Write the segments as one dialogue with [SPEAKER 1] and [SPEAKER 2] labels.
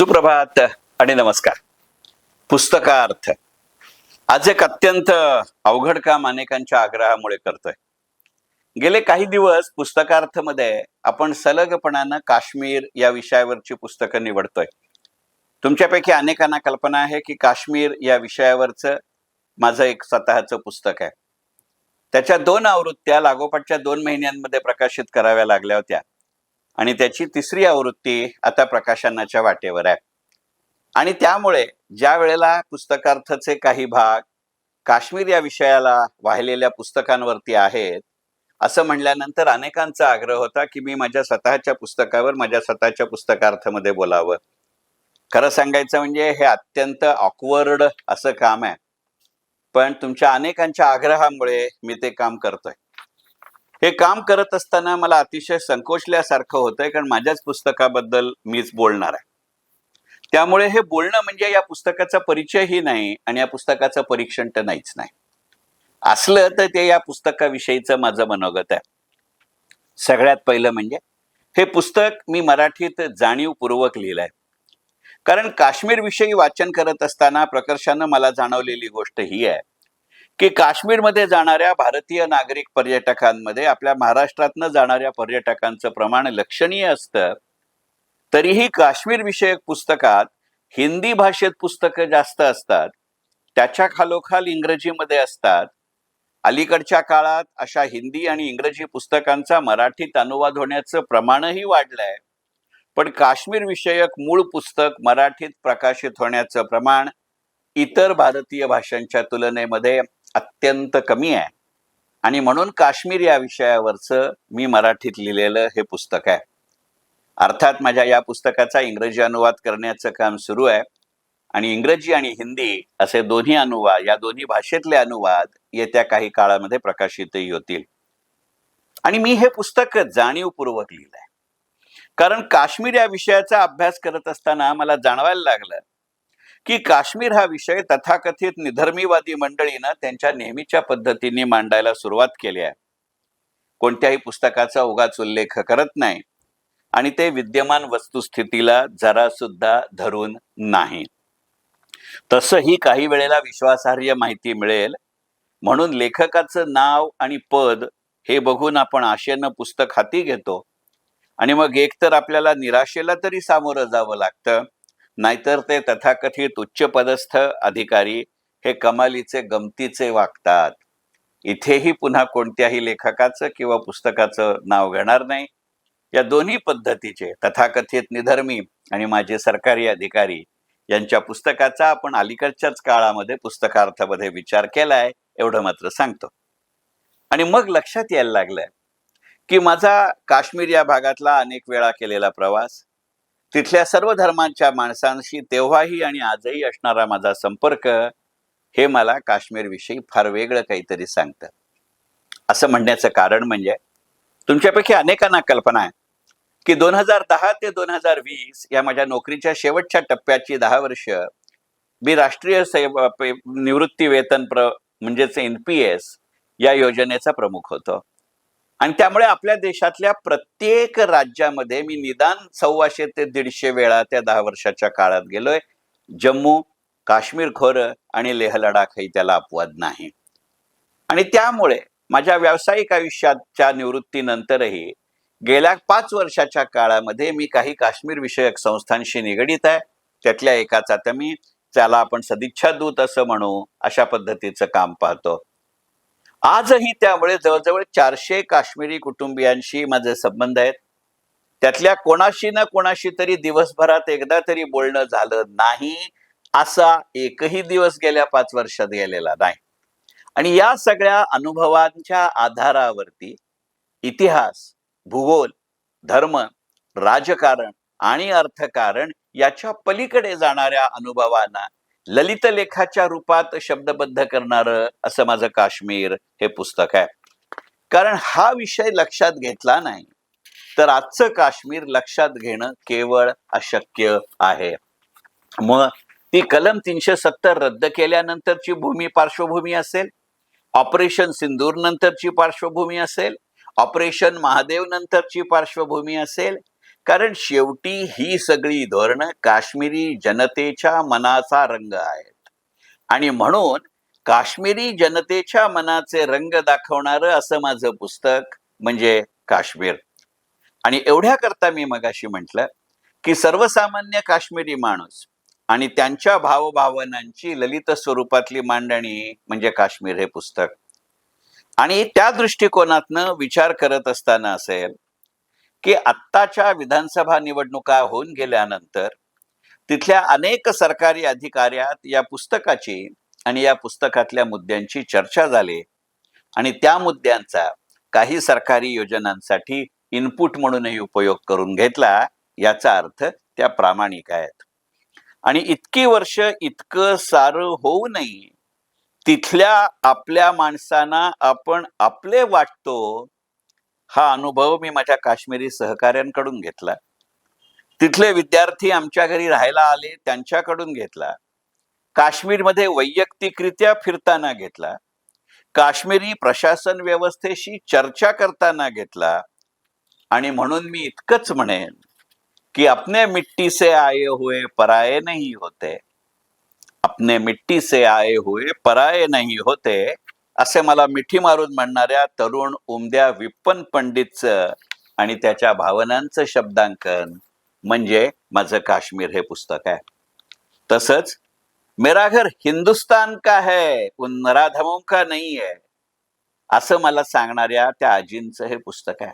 [SPEAKER 1] सुप्रभात आणि नमस्कार. पुस्तकार्थ. आज एक अत्यंत अवघड काम अनेकांच्या आग्रहामुळे करतोय. गेले काही दिवस पुस्तकार्थमध्ये आपण सलगपणानं काश्मीर या विषयावरची पुस्तकं निवडतोय. तुमच्यापैकी अनेकांना कल्पना आहे की काश्मीर या विषयावरचं माझं एक स्वतःचं पुस्तक आहे. त्याच्या दोन आवृत्त्या लागोपाठच्या दोन महिन्यांमध्ये प्रकाशित कराव्या लागल्या होत्या. आणि त्याची तिसरी आवृत्ती आता प्रकाशनाच्या वाटेवर आहे. आणि त्यामुळे ज्या वेळेला पुस्तकार्थचे काही भाग काश्मीर या विषयाला वाहिलेल्या पुस्तकांवरती आहेत असं म्हणल्यानंतर अनेकांचा आग्रह होता की मी माझ्या स्वतःच्या पुस्तकावर माझ्या स्वतःच्या पुस्तकार्थमध्ये बोलावं. खरं सांगायचं म्हणजे हे अत्यंत ऑकवर्ड असं काम आहे. पण तुमच्या अनेकांच्या आग्रहामुळे मी ते काम करतोय. हे काम करत असताना मला अतिशय संकोचल्यासारखं होतंय कारण माझ्याच पुस्तकाबद्दल मीच बोलणार आहे. त्यामुळे हे बोलणं म्हणजे या पुस्तकाचा परिचयही नाही आणि या पुस्तकाचं परीक्षण तर नाहीच नाही. असलं तर ते या पुस्तकाविषयीचं माझं मनोगत आहे. सगळ्यात पहिलं म्हणजे हे पुस्तक मी मराठीत जाणीवपूर्वक लिहिलंय. कारण काश्मीर विषयी वाचन करत असताना प्रकर्षानं मला जाणवलेली गोष्ट ही आहे की काश्मीरमध्ये जाणाऱ्या भारतीय नागरिक पर्यटकांमध्ये आपल्या महाराष्ट्रातनं जाणाऱ्या पर्यटकांचं प्रमाण लक्षणीय असतं तरीही काश्मीर विषयक पुस्तकात हिंदी भाषेत पुस्तकं जास्त असतात त्याच्या खालोखाल इंग्रजीमध्ये असतात. अलीकडच्या काळात अशा हिंदी आणि इंग्रजी पुस्तकांचा मराठीत अनुवाद होण्याचं प्रमाणही वाढलंय. पण काश्मीर विषयक मूळ पुस्तक मराठीत प्रकाशित होण्याचं प्रमाण इतर भारतीय भाषांच्या तुलनेमध्ये अत्यंत कमी आहे. आणि म्हणून काश्मीर या विषयावरचं मी मराठीत लिहिलेलं हे पुस्तक आहे. अर्थात माझ्या या पुस्तकाचा इंग्रजी अनुवाद करण्याचं काम सुरू आहे. आणि इंग्रजी आणि हिंदी असे दोन्ही अनुवाद या दोन्ही भाषेतले अनुवाद येत्या काही काळामध्ये प्रकाशितही होतील. आणि मी हे पुस्तक जाणीवपूर्वक लिहिलंय. कारण काश्मीर या विषयाचा अभ्यास करत असताना मला जाणवायला लागलं की काश्मीर हा विषय तथाकथित निधर्मीवादी मंडळीनं त्यांच्या नेहमीच्या पद्धतीने मांडायला सुरुवात केली आहे. कोणत्याही पुस्तकाचा उगाच उल्लेख करत नाही आणि ते विद्यमान वस्तुस्थितीला जरा सुद्धा धरून नाही. तसंही काही वेळेला विश्वासार्ह माहिती मिळेल. म्हणून लेखकाचं नाव आणि पद हे बघून आपण आशेनं पुस्तक हाती घेतो आणि मग एकतर आपल्याला निराशेला तरी सामोरं जावं लागतं. नाहीतर ते तथाकथित उच्चपदस्थ अधिकारी हे कमालीचे गमतीचे वागतात. इथेही पुन्हा कोणत्याही लेखकाचं किंवा पुस्तकाचं नाव घेणार नाही. या दोन्ही पद्धतीचे तथाकथित निधर्मी आणि माझे सरकारी अधिकारी यांच्या पुस्तकाचा आपण अलीकडच्याच काळामध्ये पुस्तकार्थामध्ये विचार केलाय एवढं मात्र सांगतो. आणि मग लक्षात यायला लागलंय की माझा काश्मीर या भागातला अनेक वेळा केलेला प्रवास तिथल्या सर्व धर्मांच्या माणसांशी तेव्हाही आणि आजही असणारा माझा संपर्क हे मला काश्मीर विषयी फार वेगळं काहीतरी सांगतं. असं म्हणण्याचं कारण म्हणजे तुमच्यापैकी अनेकांना कल्पना आहे की दोन हजार दहा ते दोन हजार वीस या माझ्या नोकरीच्या शेवटच्या टप्प्याची दहा वर्ष मी राष्ट्रीय निवृत्ती वेतन प्र म्हणजेच एन पी एस या योजनेचा प्रमुख होतो. आणि त्यामुळे आपल्या देशातल्या प्रत्येक राज्यामध्ये मी निदान सव्वाशे ते दीडशे वेळा त्या दहा वर्षाच्या काळात गेलोय. जम्मू काश्मीर खोरं आणि लेह लडाखही त्याला अपवाद नाही. आणि त्यामुळे माझ्या व्यावसायिक आयुष्याच्या निवृत्तीनंतरही गेल्या पाच वर्षाच्या काळामध्ये मी काही काश्मीर विषयक संस्थांशी निगडीत आहे. त्यातल्या एकाचा तर मी त्याला आपण सदिच्छा दूत असं म्हणू अशा पद्धतीचं काम पाहतो. आजही त्यामुळे जवळजवळ चारशे काश्मीरी कुटुंबियांशी माझे संबंध आहेत. त्यातल्या कोणाशी ना कोणाशी तरी दिवसभरात एकदा तरी बोलणं झालं नाही असा एकही दिवस गेल्या पाच वर्षात गेलेला नाही. आणि या सगळ्या अनुभवांच्या आधारावरती इतिहास भूगोल धर्म राजकारण आणि अर्थकारण याच्या पलीकडे जाणाऱ्या अनुभवांना ललित लेखाच्या रूपात शब्दबद्ध करणारं असं माझं काश्मीर हे पुस्तक आहे. कारण हा विषय लक्षात घेतला नाही तर आजचं काश्मीर लक्षात घेणं केवळ अशक्य आहे. मग ती कलम तीनशे सत्तर रद्द केल्यानंतरची भूमी पार्श्वभूमी असेल? ऑपरेशन सिंदूर नंतरची पार्श्वभूमी असेल? ऑपरेशन महादेव नंतरची पार्श्वभूमी असेल? कारण शेवटी ही सगळी धोरणं काश्मीरी जनतेच्या मनाचा रंग आहेत. आणि म्हणून काश्मीरी जनतेच्या मनाचे रंग दाखवणारं असं माझं पुस्तक म्हणजे काश्मीर. आणि एवढ्या करता मी मगाशी म्हटलं की सर्वसामान्य काश्मीरी माणूस आणि त्यांच्या भावभावनांची ललित स्वरूपातली मांडणी म्हणजे काश्मीर हे पुस्तक. आणि त्या दृष्टिकोनातनं विचार करत असताना असेल की आत्ताच्या विधानसभा निवडणुका होऊन गेल्यानंतर तिथल्या अनेक सरकारी अधिकाऱ्यात या पुस्तकाची आणि या पुस्तकातल्या मुद्द्यांची चर्चा झाली आणि त्या मुद्द्यांचा काही सरकारी योजनांसाठी इनपुट म्हणूनही उपयोग करून घेतला याचा अर्थ त्या प्रामाणिक आहेत. आणि इतकी वर्ष इतकं सारं होऊ तिथल्या आपल्या माणसांना आपण आपले वाटतो हा अनुभव मी माझ्या काश्मीरी सहकाऱ्यांकडून घेतला. तिथले विद्यार्थी आमच्या घरी राहायला आले त्यांच्याकडून घेतला. काश्मीरमध्ये वैयक्तिकरित्या फिरताना घेतला. काश्मीरी प्रशासन व्यवस्थेशी चर्चा करताना घेतला. आणि म्हणून मी इतकंच म्हणेन कि अपने मिट्टी से आए हुए पराये नहीं होते. अपने मिट्टी से आए हुए पराये नहीं होते. असे मला मिठी मारून म्हणणाऱ्या तरुण उमद्या विप्पन पंडितचं आणि त्याच्या भावनांचं शब्दांकन म्हणजे माझं काश्मीर हे पुस्तक आहे. तसंच मेरा घर हिंदुस्तान का है? उन नराधमों का नाही आहे असं मला सांगणाऱ्या त्या आजींचं हे पुस्तक आहे.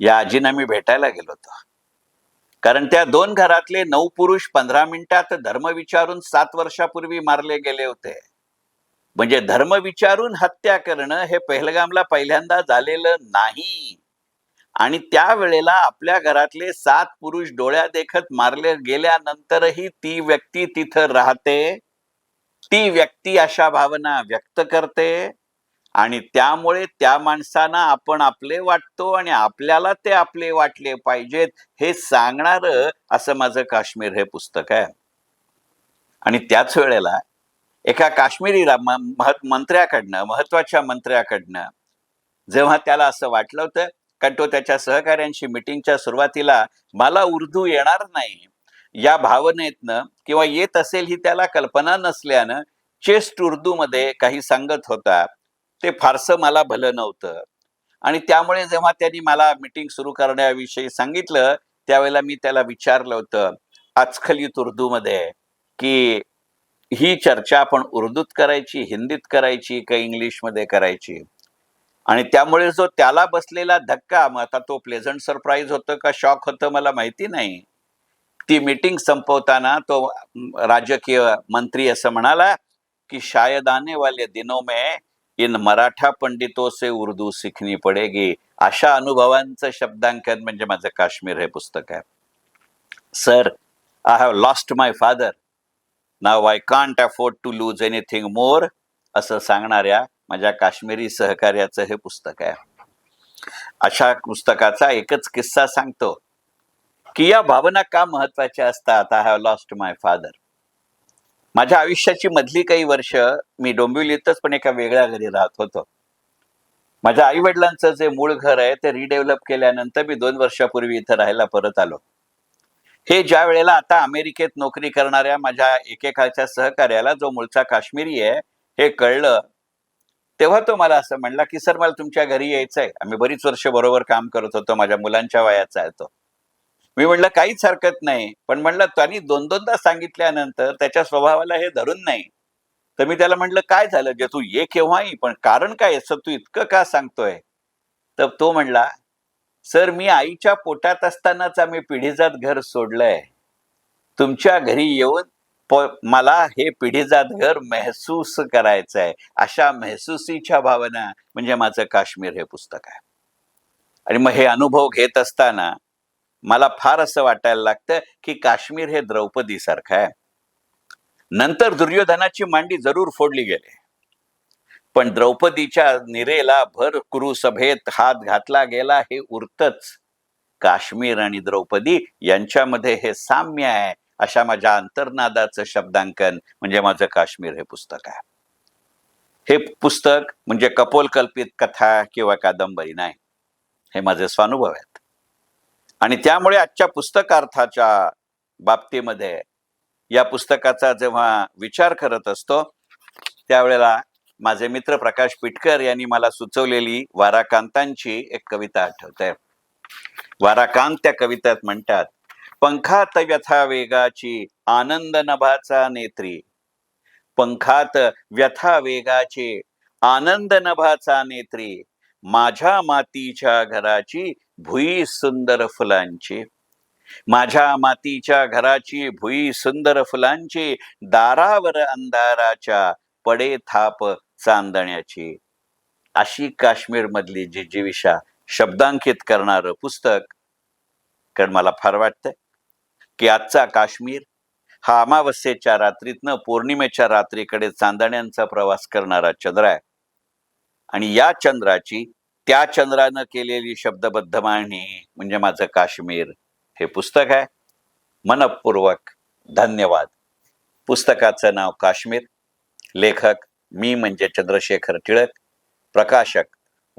[SPEAKER 1] या आजींना मी भेटायला गेलो होतो. कारण त्या दोन घरातले नऊ पुरुष पंधरा मिनिटात धर्म विचारून सात वर्षापूर्वी मारले गेले होते. म्हणजे धर्म विचारून हत्या करणं हे पहलगामला पहिल्यांदा झालेलं नाही. आणि त्यावेळेला आपल्या घरातले सात पुरुष डोळ्या देखत मारले गेल्यानंतरही ती व्यक्ती तिथं राहते. ती व्यक्ती अशा भावना व्यक्त करते. आणि त्यामुळे त्या माणसांना आपण आपले वाटतो आणि आपल्याला ते आपले वाटले पाहिजेत हे सांगणार असं माझं काश्मीर हे पुस्तक आहे. आणि त्याच वेळेला एका काश्मीरी रा- मंत्र्याकडनं महत्त्वाच्या मंत्र्याकडनं जेव्हा त्याला असं वाटलं होतं कारण तो त्याच्या सहकाऱ्यांशी मिटिंगच्या सुरुवातीला मला उर्दू येणार नाही. या भावनेतनं किंवा येत असेल ही त्याला कल्पना नसल्यानं चेस्ट उर्दूमध्ये काही सांगत होता ते फारसं मला भलं नव्हतं. आणि त्यामुळे जेव्हा त्यांनी मला मिटिंग सुरू करण्याविषयी सांगितलं त्यावेळेला मी त्याला विचारलं होतं आजखलित उर्दूमध्ये की ही चर्चा आपण उर्दूत करायची हिंदीत करायची का इंग्लिशमध्ये करायची. आणि त्यामुळे जो त्याला बसलेला धक्का मग आता तो प्लेझंट सरप्राईज होतं का शॉक होतं मला माहिती नाही. ती मीटिंग संपवताना तो राजकीय मंत्री असं म्हणाला की शायद आने वाले दिनों में इन मराठा पंडितों से उर्दू सिखनी पडेगी. अशा अनुभवांचं शब्दांकन म्हणजे माझं काश्मीर हे पुस्तक आहे. Sir I have lost my father now I can't afford to lose anything more असं सांगणाऱ्या माझ्या काश्मीरी सहकार्याचं हे पुस्तक आहे. अशा पुस्तकाचा एकच किस्सा सांगतो की या भावना का महत्त्वाच्या असतात? I have lost my father माझ्या आयुष्याची मधली काही वर्ष मी डोंबिवलीतच पण एका वेगळ्या घरी राहत होतो. माझ्या आई वडिलांचं जे मूळ घर आहे ते रिडेव्हलप केल्यानंतर मी दोन वर्षापूर्वी इथं राहायला परत आलो. हे ज्या वेळेला आता अमेरिकेत नोकरी करणाऱ्या माझ्या एकेकाच्या सहकार्याला जो मूळचा काश्मीरी आहे हे कळलं तेव्हा तो मला असं म्हणला की सर मला तुमच्या घरी यायचंय. आम्ही बरीच वर्ष बरोबर काम करत होतो माझ्या मुलांच्या वयाचा आहे तो. मी म्हणलं काहीच हरकत नाही. पण म्हणलं त्यांनी दोन दोनदा सांगितल्यानंतर त्याच्या स्वभावाला हे धरून नाही. तर मी त्याला म्हटलं काय झालं? जे तू ये केव्हाही पण कारण काय असं तू इतकं का सांगतोय? तर तो म्हणला सर मी आईच्या पोटात असतानाच आम्ही पिढीजात घर सोडलंय. तुमच्या घरी येऊन प- मला हे पिढीजात घर महसूस करायचं आहे अशा महसूसीच्या भावना म्हणजे माझं काश्मीर हे पुस्तक आहे. आणि मग हे अनुभव घेत असताना मला फार असं वाटायला लागतं की काश्मीर हे द्रौपदीसारखं आहे. नंतर दुर्योधनाची मांडी जरूर फोडली गेली. पण द्रौपदीच्या निरेला भर कुरु सभेत हात घातला गेला हे उरतच. काश्मीर आणि द्रौपदी यांच्यामध्ये हे साम्य आहे अशा माझ्या अंतर्नादाचं शब्दांकन म्हणजे माझं काश्मीर हे पुस्तक आहे. हे पुस्तक म्हणजे कपोल कल्पित कथा किंवा कादंबरी नाही. हे माझे स्वानुभव आहेत. आणि त्यामुळे आजच्या पुस्तकार्थाच्या बाबतीमध्ये या पुस्तकाचा जेव्हा विचार करत असतो त्यावेळेला माझे मित्र प्रकाश पिटकर यांनी मला सुचवलेली वाराकांतांची एक कविता आठवते. वाराकांत त्या कवितेत म्हणतात पंखात व्यथा वेगाची आनंद नभाचा नेत्री. पंखात व्यथा वेगाचे आनंद नभाचा नेत्री. माझ्या मातीच्या घराची भुई सुंदर फुलांची. माझ्या मातीच्या घराची भुई सुंदर फुलांची दारावर अंधाराच्या पडे थाप चांदण्याची. अशी काश्मीरमधली जी जीविषा शब्दांकित करणारं पुस्तक कारण मला फार वाटतंय की आजचा काश्मीर हा अमावस्येच्या रात्रीतनं पौर्णिमेच्या रात्रीकडे चांदण्यांचा प्रवास करणारा चंद्र आहे. आणि या चंद्राची त्या चंद्रानं केलेली शब्दबद्ध मांडणी म्हणजे माझं काश्मीर हे पुस्तक आहे. मनपूर्वक धन्यवाद. पुस्तकाचं नाव काश्मीर लेखक मी म्हणजे चंद्रशेखर टिळक प्रकाशक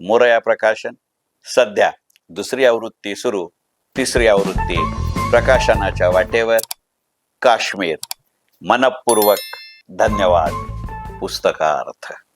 [SPEAKER 1] मोरया प्रकाशन सध्या दुसरी आवृत्ती सुरू तिसरी आवृत्ती प्रकाशनाच्या वाटेवर काश्मीर. मनपूर्वक धन्यवाद. पुस्तकार्थ.